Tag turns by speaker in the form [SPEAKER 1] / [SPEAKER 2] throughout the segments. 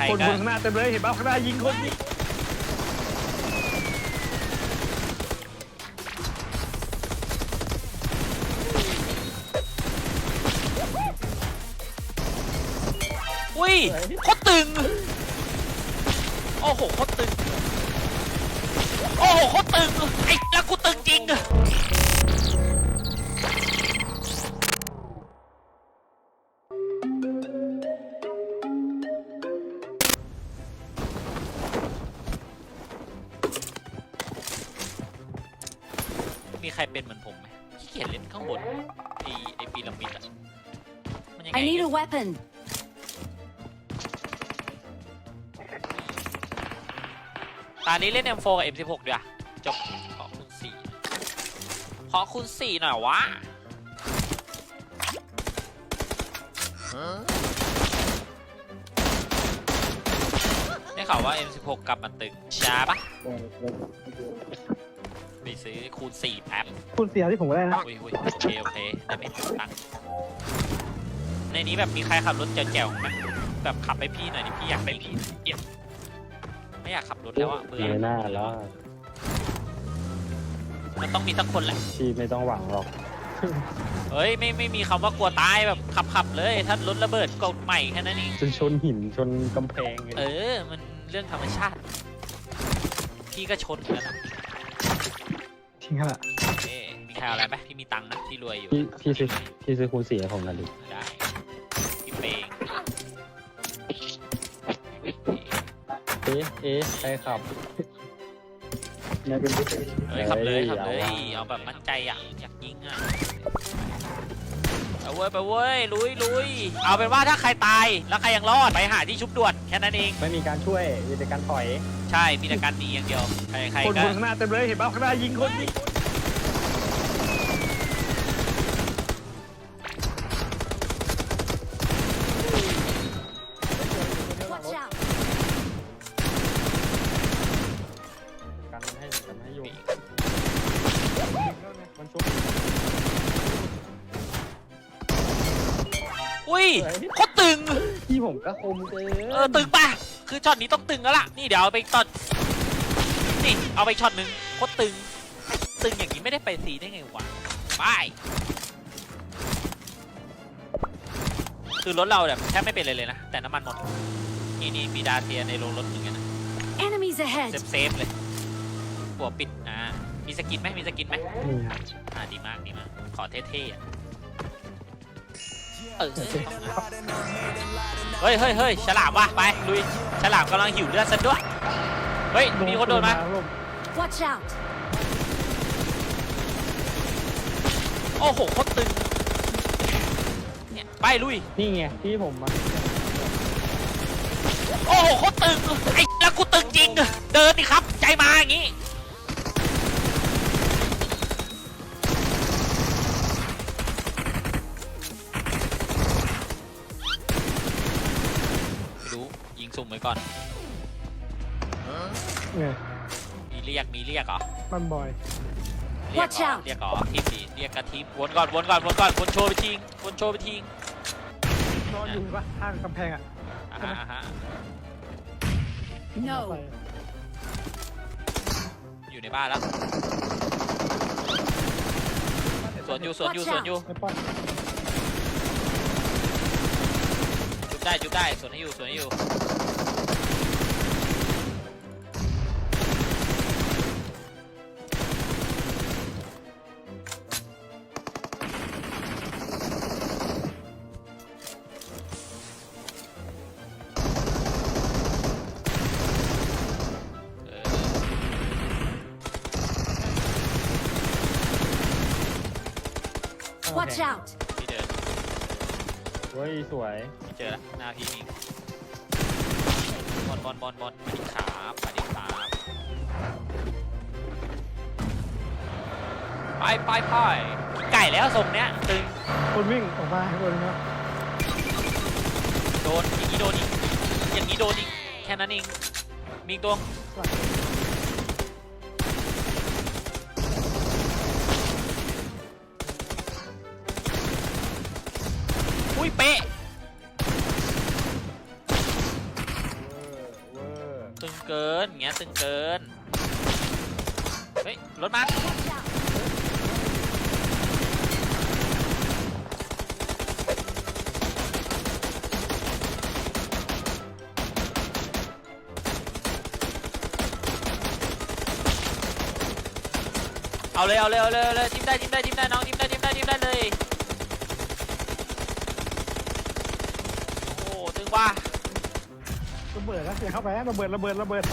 [SPEAKER 1] ร
[SPEAKER 2] คน
[SPEAKER 1] ๆก็
[SPEAKER 2] คนข้างหน้าเต็มเลยเห็นป่ะข้างหน้ายิงคนยิง
[SPEAKER 1] อุ้ยโคตรตึง โอ้โหโคตรตึง โอ้โหโคตรตึง ไอ้แล้วกูตึงจริง ระมิดอะมันยังไง
[SPEAKER 3] I need a weapon.
[SPEAKER 1] ตอนนี้เล่น M4 กับ M16 ดีกว่าจบขอคูณสี่ขอคูณสี่หน่อยวะ ได้ข่าวว่า M16 กลับมาตึงช้าปะ ไปซื้อคูณสี่แป๊บ
[SPEAKER 2] คุณเสียที่ผมก็ได้นะ
[SPEAKER 1] อุ้ยอุ้ยโอเคโอเคได้ไม่ถึงตังค์ในนี้แบบมีใครขับรถแจ๋วๆไหมแบบขับไปพี่หน่อยดิพี่อยากไปพี่เอี่ยมไม่อยากขับรถแล้วอะเบื่อ
[SPEAKER 4] ไม่น่าแล้ว
[SPEAKER 1] มันต้องมีสักคนแหละ
[SPEAKER 4] พี่ไม่ต้องหวังหรอก
[SPEAKER 1] เฮ้ยไม่ไม่มีคำว่ากลัวตายแบบขับขับเลยถ้ารถระเบิดก็ใหม่แค่นั้นเอง
[SPEAKER 4] จนชนหินชนกำแพงไง
[SPEAKER 1] เออ มันเรื่องธรรมชาติ พี่ก็ชนแล้วนะ
[SPEAKER 2] ทิ้งขนาด
[SPEAKER 1] เอ๊มีใครเอาอะไรไหมพี่มีตังค์นะพี่รวยอยู่
[SPEAKER 4] พี่พี่ซื้อพี่ซื้อคูณสี่ให้ผมหน่อยดิ
[SPEAKER 1] ได้พี่เปง
[SPEAKER 4] เอ๊ะเอ๊ะใครขับ
[SPEAKER 1] เฮ้ยขับเลย
[SPEAKER 4] เฮ้ย
[SPEAKER 1] ขับเลย
[SPEAKER 4] เอาว่ะ
[SPEAKER 1] เอาแบบมั่นใจอะอยากยิงอะ ไปเว้ยไปเว้ยลุยลุยเอาเป็นว่าถ้าใครตายแล้วใครยังรอดไปหาที่ชุบด่วนแค่นั้นเอง
[SPEAKER 4] ไม่มีการช่วยมีแต่การถอย
[SPEAKER 1] ใช่มีแต่การดีอย่างเดียวใครใคร
[SPEAKER 2] คน
[SPEAKER 1] ก็
[SPEAKER 2] คนข้างหน้าเต็มเลยเห็นป่ะข้างหน้ายิงคนยิง
[SPEAKER 3] Watch out.
[SPEAKER 4] กันให้กันให้อยู่
[SPEAKER 1] อุ้ยโคตรตึง
[SPEAKER 4] พี่ผมก็คมเกิน
[SPEAKER 1] เออตึงป่ะ คือช็อตนี้ต้องตึงแล้วล่ะ นี่เดี๋ยวเอาไปตอนนี่เอาไปช็อตหนึ่งโคตรตึง ตึงอย่างนี้ไม่ได้ไปสีได้ไงวะไปคือรถเราแบบแทบไม่เป็นเลยเลยนะ แต่น้ำมันหมด นี่นี่มีดาเซียในโรงรถเหมือนกันนะ
[SPEAKER 3] Enemies
[SPEAKER 1] เซ
[SPEAKER 3] ahead.
[SPEAKER 1] ฟเซฟเลยหัวปิดอ่ามีสกินไหมมีสกินไหม
[SPEAKER 2] นี่ครับ
[SPEAKER 1] อ่าดีมากดีมาก ขอเท่ๆอะ เออเฮ้ยเฮ้ยเฮ้ยฉลามว่ะไปลุยฉลามกำลังหิวเลือดซะด้วยเฮ้ยมีคนโดนมา
[SPEAKER 3] Watch out.
[SPEAKER 1] โอ้โหโคตรตึงเนี่ยไปลุย
[SPEAKER 4] นี่ไงพี่ผมมา
[SPEAKER 1] โอ้โหโคตรตึงไอ้แล้วกูตึงจริง เดินดิครับ ใจมาอย่างงี้ ก่อน
[SPEAKER 2] เนี่ย
[SPEAKER 1] มีเรียกมีเรียกเหรอ
[SPEAKER 2] มันบอย
[SPEAKER 1] เรียก
[SPEAKER 3] Watch
[SPEAKER 1] เหรอ
[SPEAKER 3] out
[SPEAKER 1] เรียกเหรอทีมดีเรียกกระทีมวนก่อนวนก่อนวนก่อนวนโชว์ไปทิ้งวนโชว์ไปทิ้ง
[SPEAKER 2] นอนอยู่เห็นป่ะข้างกำแพงอะ
[SPEAKER 1] อ่าฮะอ่าฮะ
[SPEAKER 3] No.
[SPEAKER 1] อยู่ในบ้านแล้วสวนอยู่สวนอยู่สวนอยู่
[SPEAKER 2] ไม่ป้อน
[SPEAKER 1] จุบ ได้จุบได้สวนให้อยู่สวนให้อยู่เออ
[SPEAKER 3] Watch out.
[SPEAKER 1] พี่เดิน
[SPEAKER 4] เฮ้ยสวย
[SPEAKER 1] พี่เจอแล้วหน้าพี่มีบอลบอลบอลบอลมาดิครับมาดิครับไปไปไปไก่แล้วทรงเนี้ยตึง
[SPEAKER 2] คนวิ่งออกมาให้คนนะ
[SPEAKER 1] โดนอย่างนี้โดนอีกอย่างนี้โดนอีกแค่นั้นเองมีอีกตัว อุ้ยเป๊ะตึงเกินเงี้ยตึงเกิน เฮ้ยรถมาเอาเลยเอาเลยเอาเลยเอาเลยจิ้มได้จิ้มได้จิ้มได้น้องจิ้มได้จิ้มได้จิ้มได้เลย โอ้โหตึง ว่ะ
[SPEAKER 2] ระเบิดแล้วเสียเข้าไปนะระเบิดระเบิดระเบิด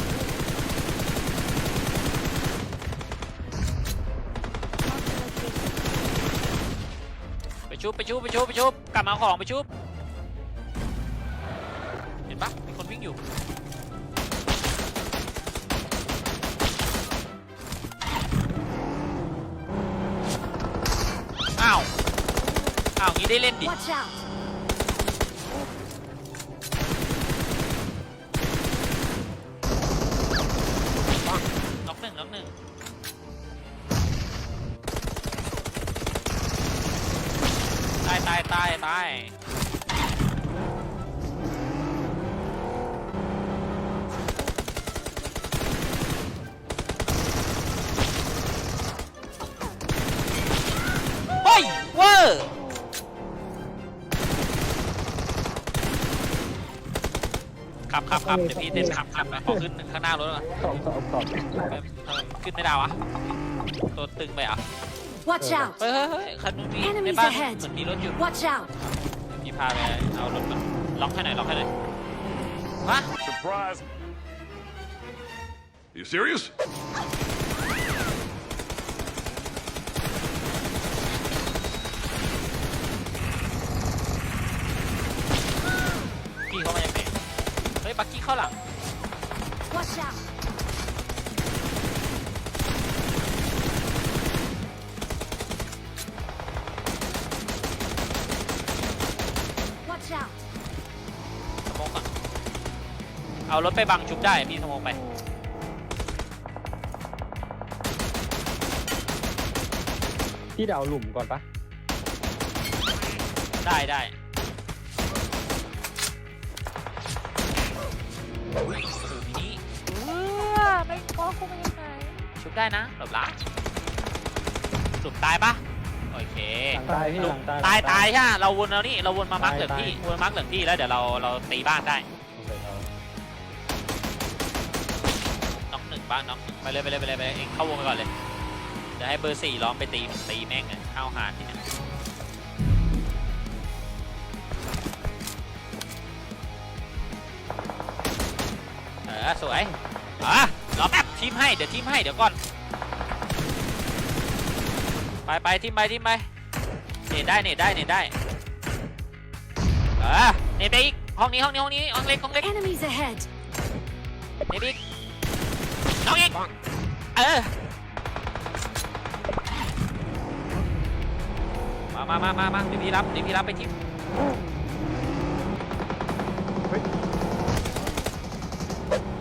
[SPEAKER 1] ไปชุบไปชุบไปชุบไปชุบกลับมาเอาของไปชุบเห็นปะมีคนวิ่งอยู่อ้าวอ้าวงี้ได้เล่นดิ
[SPEAKER 3] Watch out!
[SPEAKER 1] เฮ้ยเวอร์ขับขับขับเดี๋ยวพี่เต้นขับขับนะขอขึ้นข้างหน้ารถก่อน
[SPEAKER 4] สอบสอบสอบ
[SPEAKER 1] ทำไมขึ้นไม่ได้วะตัวตึงไปอะ
[SPEAKER 3] Watch out!
[SPEAKER 1] เฮ้ยเฮ้ยเฮ้ยคันนู้นมี
[SPEAKER 3] Enemies
[SPEAKER 1] ในบ้าน
[SPEAKER 3] ahead
[SPEAKER 1] เหมือนมีรถอยู่
[SPEAKER 3] Watch out!
[SPEAKER 1] พี่พาไปเอารถก่อนล็อกให้หน่อยล็อกให้หน่อยฮะ
[SPEAKER 5] Surprise! You serious?
[SPEAKER 1] พี่เขามายังไงเฮ้ยบักกี้เข้าหลัง
[SPEAKER 3] Watch out!
[SPEAKER 1] เอารถไปบังชุบได้พี่สโมองไป
[SPEAKER 4] พี่เดาหลุมก่อนปะ
[SPEAKER 1] ได้ได้โอ้โหมินิไม่พอกูไม่ยังไงชุบได้นะหลบละหลุมตายปะโอเค
[SPEAKER 4] หลังตายพี่หลังตาย
[SPEAKER 1] ตาย
[SPEAKER 4] หลัง
[SPEAKER 1] ตายใช่ปะเราวนเรานี่เราวนมามาร์ก
[SPEAKER 4] ตาย
[SPEAKER 1] เหลืองที่
[SPEAKER 4] ตาย
[SPEAKER 1] วนมาร์กเหลืองที่แล้วเดี๋ยวเราเราตีบ้านได้
[SPEAKER 4] บ้า
[SPEAKER 1] นน็อกหนึ่งไปเลยไปเลยไปเลยไปเลยเองเข้าวงไปก่อนเลยเดี๋ยวให้เบอร์สี่ล้อมไปตีตีแม่งอะเข้าหานที่เนี่ยเออสวยอะรอแป๊บทีมให้เดี๋ยวทีมให้เดี๋ยวก่อนไปไปทีมไปทีมไปเน็ตได้เน็ตได้เน็ตได้เออเน็ตไปอีกห้องนี้ห้องนี้ห้องนี้ห้องเล็กห้องเล็ก
[SPEAKER 3] Enemies ahead!
[SPEAKER 1] เน็ตอีกน้อง อีก เออ มามามามามาเดี๋ยวพี่รับเดี๋ยวพี่รับไปทีม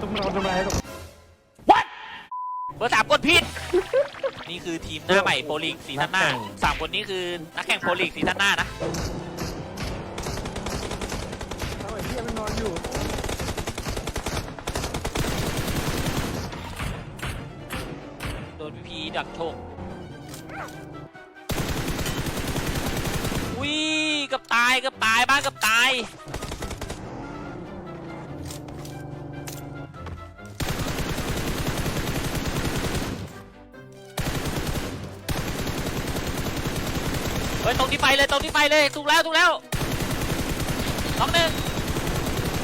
[SPEAKER 2] ตุ้มเราทำไรตรง
[SPEAKER 1] เบอร์สามกดผิด นี่คือทีมหน้าใหม่โปรลีกสีท่านหน้าสามคนนี้คือนักแข่งโปรลีกสีท่านหน้านะ
[SPEAKER 2] เอาไอ้เหี้ยมันนอนอยู่ี
[SPEAKER 1] ดักโชคอุ้ยเกับตายกับตายบ้านกับตายเฮ้ยตรงที่ไปเลยตรงที่ไปเลยถูกแล้วถูกแล้วสองหนึ่ง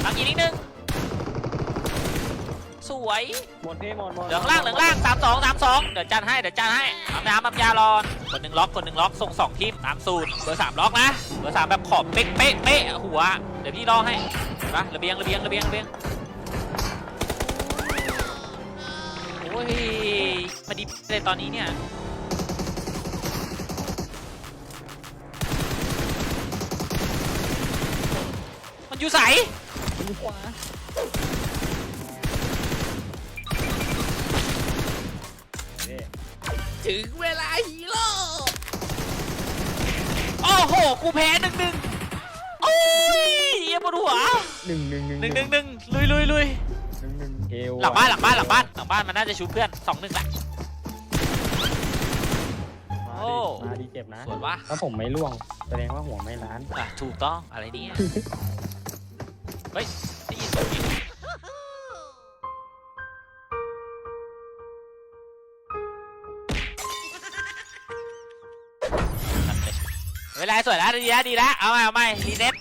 [SPEAKER 1] ทางอีกนิดนึง สวย
[SPEAKER 4] หมดพี่หมดหมด
[SPEAKER 1] เหลืองล่างเหลืองล่างสามสองสามสองเดี๋ยวจัดให้เดี๋ยวจัดให้อาบน้ำอาบยารอนคนหนึ่งล็อกคนหนึ่งล็อกส่งสองทีมตามสูตรเบอร์สามล็อกนะเบอร์สามแบบขอบเป๊ะเป๊ะเป๊ะหัวเดี๋ยวพี่รอให้เห็นปะระเบียงระเบียงระเบียงระเบียงโอ้ยมาดีเลยตอนนี้เนี่ยมันอยู่ใส
[SPEAKER 4] มีขวา
[SPEAKER 1] ถึงเวลาฮีโร่โอ้โห กูแพ้หนึ่งหนึ่งโอ้ยเยี่ยปวดหัว
[SPEAKER 4] หนึ่งหนึ่งหนึ่ง
[SPEAKER 1] หนึ่งหนึ่งหนึ่งลุยลุยลุย
[SPEAKER 4] หนึ่งหนึ่งเกว
[SPEAKER 1] หลังบ้านหลังบ้านหลังบ้านหลังบ้านมันน่าจะชูเพื่อนสองหนึ่งแหละ
[SPEAKER 4] มา
[SPEAKER 1] โอ้
[SPEAKER 4] ดิมาดีเจ็บนะ
[SPEAKER 1] สวยปะ
[SPEAKER 4] ถ้าผมไม่ล่วงแสดงว่าหัวไม่ล้าน
[SPEAKER 1] อะถูกต้องอะไรเนี่ยเฮ้ย เวลาสวยแล้วดีแล้วดีแล้วเอาใหม่เอาใหม่รีเซ็ต